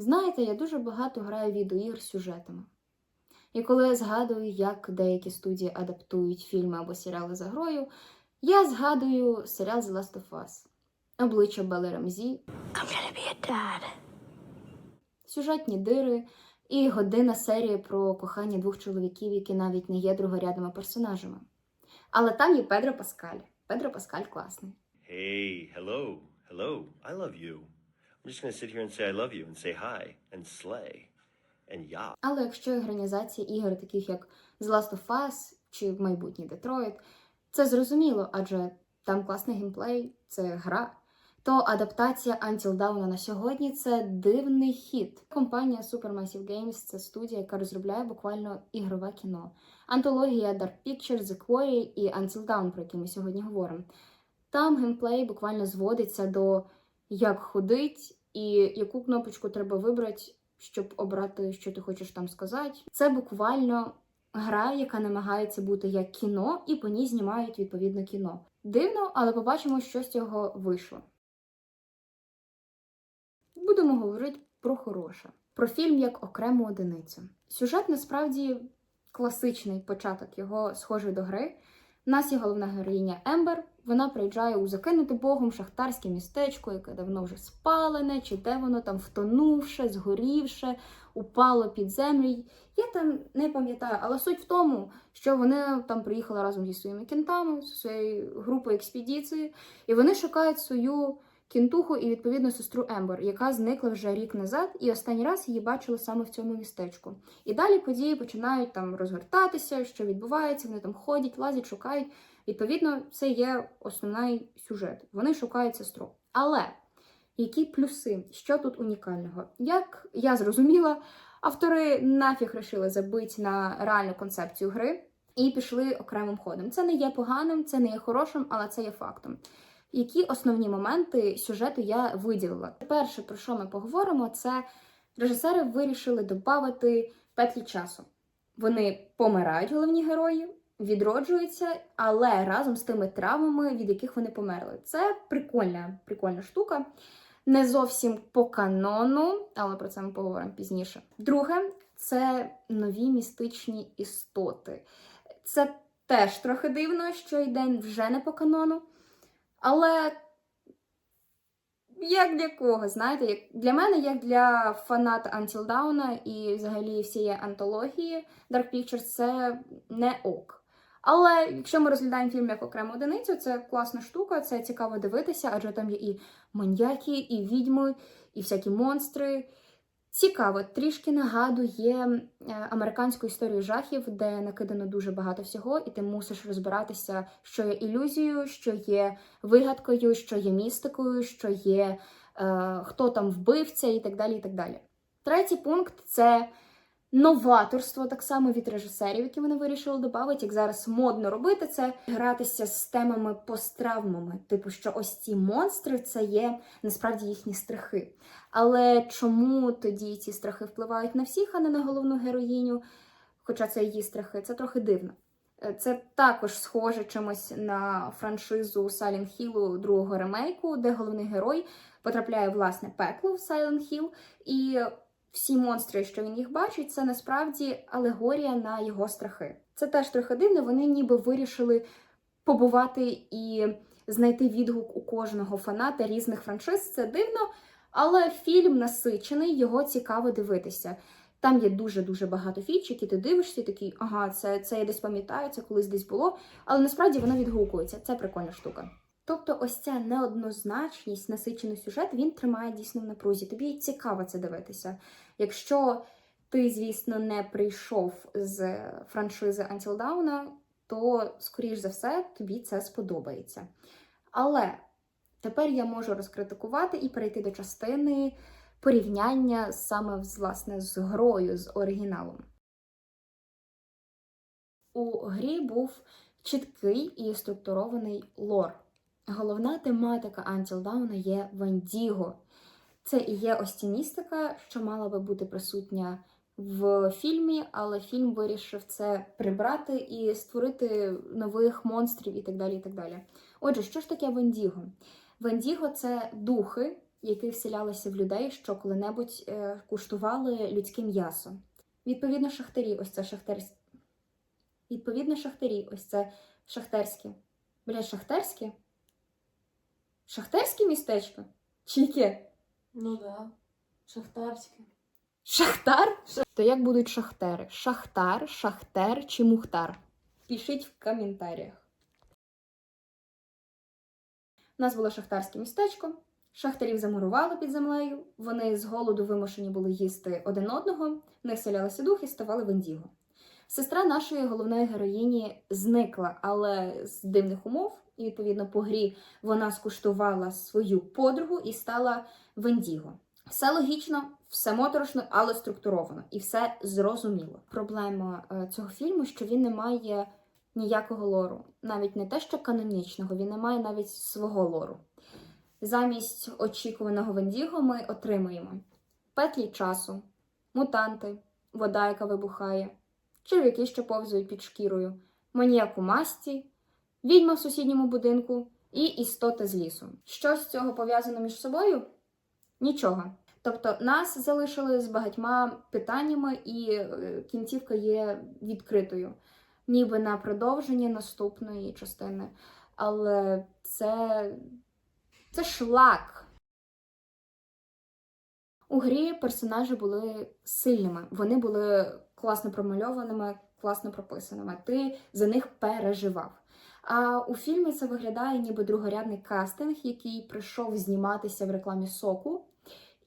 Знаєте, я дуже багато граю відеоігр з сюжетами. І коли я згадую, як деякі студії адаптують фільми або серіали за грою, я згадую серіал The Last of Us, обличчя Белли Рамзі, I'm gonna be a dad. сюжетні дири і година серії про кохання двох чоловіків, які навіть не є другорядними персонажами. Але там є Педро Паскаль. Педро Паскаль класний. Hey, hello, hello, I love you. I'm just gonna sit here and say I love you and say hi and slay and yeah. Але якщо екранізація ігор, таких як The Last of Us чи майбутній Детройт, це зрозуміло, адже там класний геймплей, це гра. То адаптація Until Dawn на сьогодні це дивний хід. Компанія Supermassive Games це студія, яка розробляє буквально ігрове кіно. Антологія Dark Pictures, The Quarry і Until Dawn, про які ми сьогодні говоримо. Там геймплей буквально зводиться до як ходить і яку кнопочку треба вибрати, щоб обрати, що ти хочеш там сказати. Це буквально гра, яка намагається бути як кіно, і по ній знімають відповідно кіно. Дивно, але побачимо, що з цього вийшло. Будемо говорити про хороше, про фільм як окрему одиницю. Сюжет насправді класичний початок його схожий до гри. Нас є головна героїня Ембер. Вона приїжджає у закинуте Богом шахтарське містечко, яке давно вже спалене, чи де воно там втонувше, згорівше, упало під землю. Я там не пам'ятаю, але суть в тому, що вони там приїхали разом зі своїми кінтами, зі своєю групою експедиції, і вони шукають свою кінтуху і відповідно сестру Ембер, яка зникла вже рік назад, і останній раз її бачили саме в цьому містечку. І далі події починають там розгортатися, що відбувається, вони там ходять, лазять, шукають. Відповідно, це є основний сюжет. Вони шукають сестру. Але які плюси? Що тут унікального? Як я зрозуміла, автори нафіг рішили забити на реальну концепцію гри і пішли окремим ходом. Це не є поганим, це не є хорошим, але це є фактом. Які основні моменти сюжету я виділила? Перше, про що ми поговоримо, це режисери вирішили додати петлі часу. Вони помирають, головні герої, відроджуються, але разом з тими травмами, від яких вони померли. Це прикольна, прикольна штука. Не зовсім по канону, але про це ми поговоримо пізніше. Друге, це нові містичні істоти. Це теж трохи дивно, що йде вже не по канону. Але як для кого, знаєте, як для мене, як для фаната Until Dawn і взагалі всієї антології Dark Pictures, це не ок. Але якщо ми розглядаємо фільм як окрему одиницю, це класна штука, це цікаво дивитися, адже там є і маньяки, і відьми, і всякі монстри. Цікаво, трішки нагадує е, американську історію жахів, де накидано дуже багато всього, і ти мусиш розбиратися, що є ілюзією, що є вигадкою, що є містикою, що є е, хто там вбивця, і так далі. і так далі. Третій пункт це новаторство, так само від режисерів, які вони вирішили додати, як зараз модно робити, це гратися з темами посттравмами. Типу, що ось ці монстри це є насправді їхні страхи. Але чому тоді ці страхи впливають на всіх, а не на головну героїню? Хоча це її страхи, це трохи дивно. Е, Це також схоже чимось на франшизу Silent Hill другого ремейку, де головний герой потрапляє власне пекло в Silent Hill, і всі монстри, що він їх бачить, це насправді алегорія на його страхи. Це теж трохи дивно. Вони ніби вирішили побувати і знайти відгук у кожного фаната різних франшиз. Це дивно, але фільм насичений, його цікаво дивитися. Там є дуже-дуже багато фіч, які ти дивишся, і такий, ага, це, це я десь пам'ятаю, це колись десь було, але насправді воно відгукується. Це прикольна штука. Тобто, ось ця неоднозначність, насичений сюжет, він тримає дійсно в напрузі. Тобі цікаво це дивитися. Якщо ти, звісно, не прийшов з франшизи Dawn, то, скоріш за все, тобі це сподобається. Але тепер я можу розкритикувати і перейти до частини порівняння саме власне з грою, з оригіналом. У грі був чіткий і структурований лор. Головна тематика Until є Вандіго. Це і є ця що мала би бути присутня в фільмі, але фільм вирішив це прибрати і створити нових монстрів і так далі. і так далі. Отже, що ж таке Вендіго? Вендіго це духи, які вселялися в людей, що коли-небудь е, куштували людське м'ясо. Відповідно, шахтарі, ось це шахтерське. Відповідно, шахтарі, ось це шахтерське. Бля, шахтерське? Шахтерське містечко? Чи яке? Ну да. Шахтарське. Шахтар? То як будуть шахтери? Шахтар, шахтер чи мухтар? Пишіть в коментарях. У нас було шахтарське містечко. Шахтарів замурували під землею. Вони з голоду вимушені були їсти один одного, в них селялися духи, ставали в індіго. Сестра нашої головної героїні зникла, але з дивних умов, і відповідно по грі вона скуштувала свою подругу і стала в індіго. Все логічно, все моторошно, але структуровано і все зрозуміло. Проблема е, цього фільму, що він не має ніякого лору, навіть не те, що канонічного, він не має навіть свого лору. Замість очікуваного Вендіго ми отримуємо петлі часу, мутанти, вода, яка вибухає, черв'яки, що повзають під шкірою, маніяк у масті, відьма в сусідньому будинку і істота з лісу. Що з цього пов'язано між собою? Нічого. Тобто нас залишили з багатьма питаннями, і е, кінцівка є відкритою, ніби на продовження наступної частини. Але це, це шлак. У грі персонажі були сильними, вони були класно промальованими, класно прописаними. Ти за них переживав. А у фільмі це виглядає ніби другорядний кастинг, який прийшов зніматися в рекламі соку,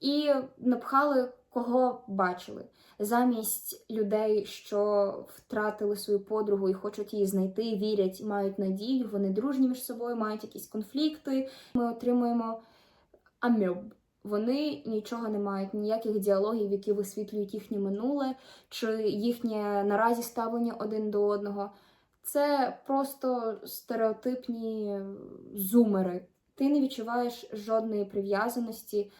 і напхали кого бачили. Замість людей, що втратили свою подругу і хочуть її знайти, вірять, мають надію, вони дружні між собою, мають якісь конфлікти. Ми отримуємо амьоб. Вони нічого не мають, ніяких діалогів, які висвітлюють їхнє минуле чи їхнє наразі ставлення один до одного. Це просто стереотипні зумери. Ти не відчуваєш жодної прив'язаності,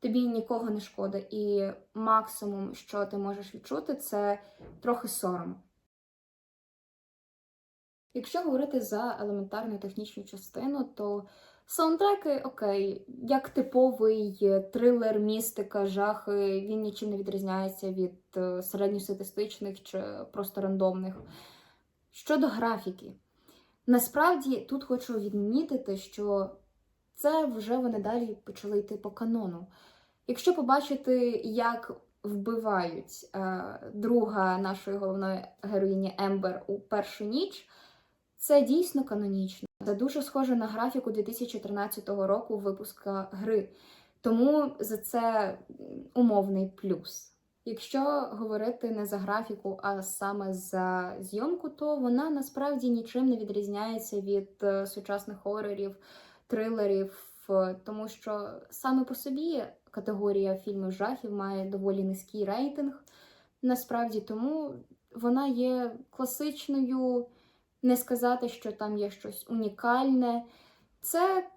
тобі нікого не шкода. І максимум, що ти можеш відчути, це трохи сором. Якщо говорити за елементарну технічну частину, то саундтреки окей, як типовий трилер, містика, жахи, він нічим не відрізняється від е, середньостатистичних чи просто рандомних. Щодо графіки, насправді тут хочу відмітити, що це вже вони далі почали йти по канону. Якщо побачити, як вбивають е, друга нашої головної героїні Ембер у першу ніч, це дійсно канонічно. Це дуже схоже на графіку 2013 року випуска гри. Тому за це умовний плюс. Якщо говорити не за графіку, а саме за зйомку, то вона насправді нічим не відрізняється від е, сучасних хорорів, трилерів, е, тому що саме по собі категорія фільмів жахів має доволі низький рейтинг. Насправді тому вона є класичною, не сказати, що там є щось унікальне. Це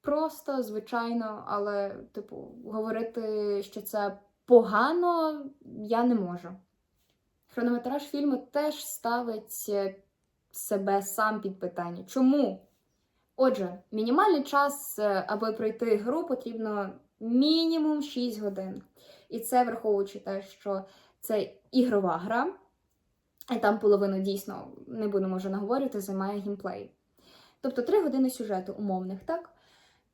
просто, звичайно, але, типу, говорити, що це погано, я не можу. Хронометраж фільму теж ставить е, себе сам під питання. Чому? Отже, мінімальний час, е, аби пройти гру, потрібно мінімум 6 годин. І це враховуючи те, що це ігрова гра, і там половину дійсно не будемо вже наговорювати, займає геймплей. Тобто 3 години сюжету умовних, так?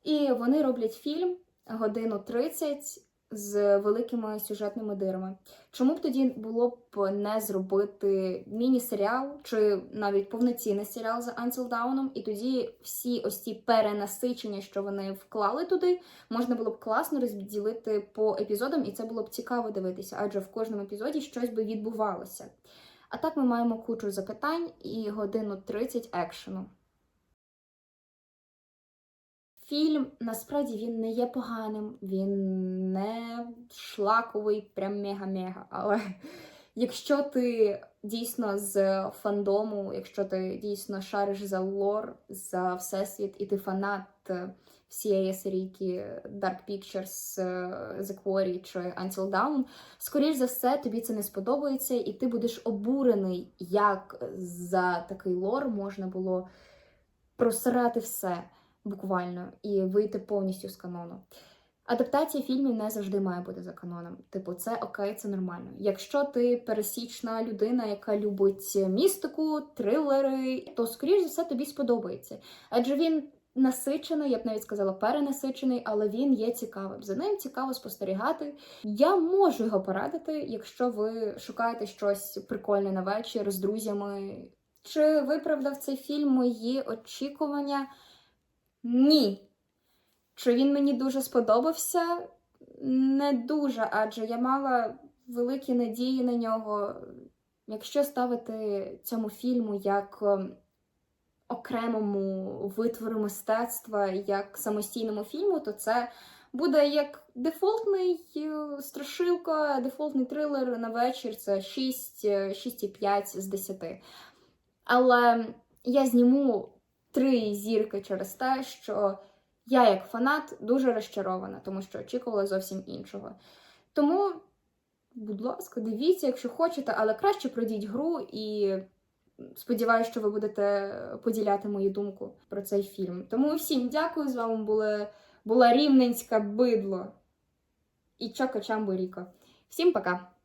І вони роблять фільм годину 30 з великими сюжетними дирами. Чому б тоді було б не зробити міні-серіал чи навіть повноцінний серіал за Until Dawn, і тоді всі ось ці перенасичення, що вони вклали туди, можна було б класно розділити по епізодам, і це було б цікаво дивитися, адже в кожному епізоді щось би відбувалося. А так ми маємо кучу запитань і годину 30 екшену. Фільм насправді він не є поганим, він не шлаковий, прям мега-мега. Але якщо ти дійсно з фандому, якщо ти дійсно шариш за лор, за всесвіт, і ти фанат е, всієї серійки Dark Pictures, е, The Quarry чи Until Dawn, скоріш за все, тобі це не сподобається, і ти будеш обурений, як за такий лор можна було просирати все буквально, і вийти повністю з канону. Адаптація фільмів не завжди має бути за каноном. Типу, це окей, це нормально. Якщо ти пересічна людина, яка любить містику, трилери, то скоріш за все тобі сподобається. Адже він насичений, я б навіть сказала, перенасичений, але він є цікавим. За ним цікаво спостерігати. Я можу його порадити, якщо ви шукаєте щось прикольне на вечір з друзями. Чи виправдав цей фільм мої очікування? Ні. Чи він мені дуже сподобався? Не дуже, адже я мала великі надії на нього. Якщо ставити цьому фільму як ем, окремому витвору мистецтва, як самостійному фільму, то це буде як дефолтний е, страшилка, дефолтний трилер на вечір. Це 6, е, 6,5 з 10. Але я зніму три зірки через те, що я, як фанат, дуже розчарована, тому що очікувала зовсім іншого. Тому, будь ласка, дивіться, якщо хочете, але краще пройдіть гру і сподіваюся, що ви будете поділяти мою думку про цей фільм. Тому всім дякую. З вами були, була рівненська бидло і Чоко Чамбо Всім пока!